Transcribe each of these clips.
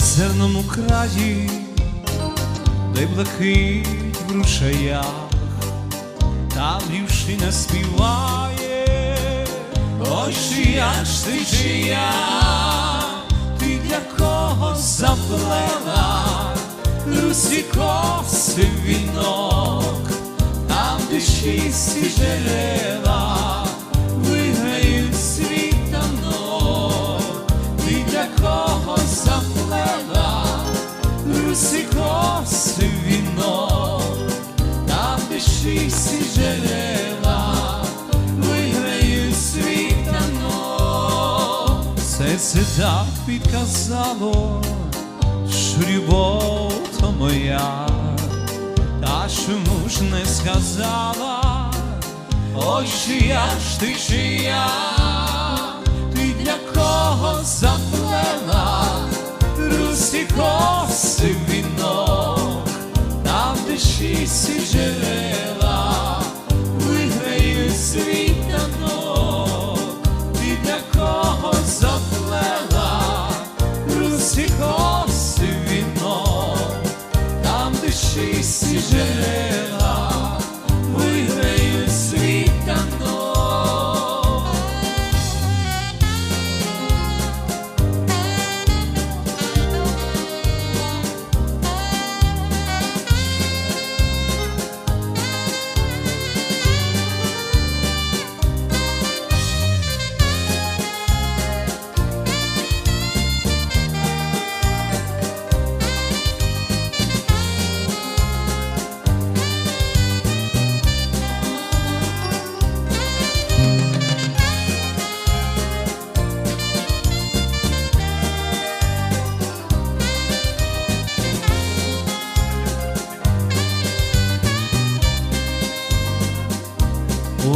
озерному краї, де блакить в рушаях, там дівчина співає, ой, чия ж ти чия, ти для кого заплела, русі коси вінок, там де чисті джерела, коси вінок, там де чисті джерела, виграють світанок. Серце так підказало, що любов то моя, та чому ж не сказала, ой, чия ж ти чия, русі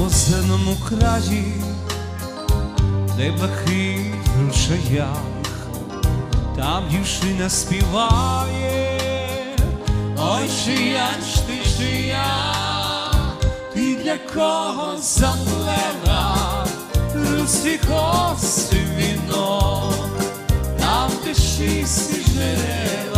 озерному краї, де блакить в рушаях, там дівчина співає, ой, чия ж ти чия, ти для кого заплела, русі коси вінок, там де чисті джерела,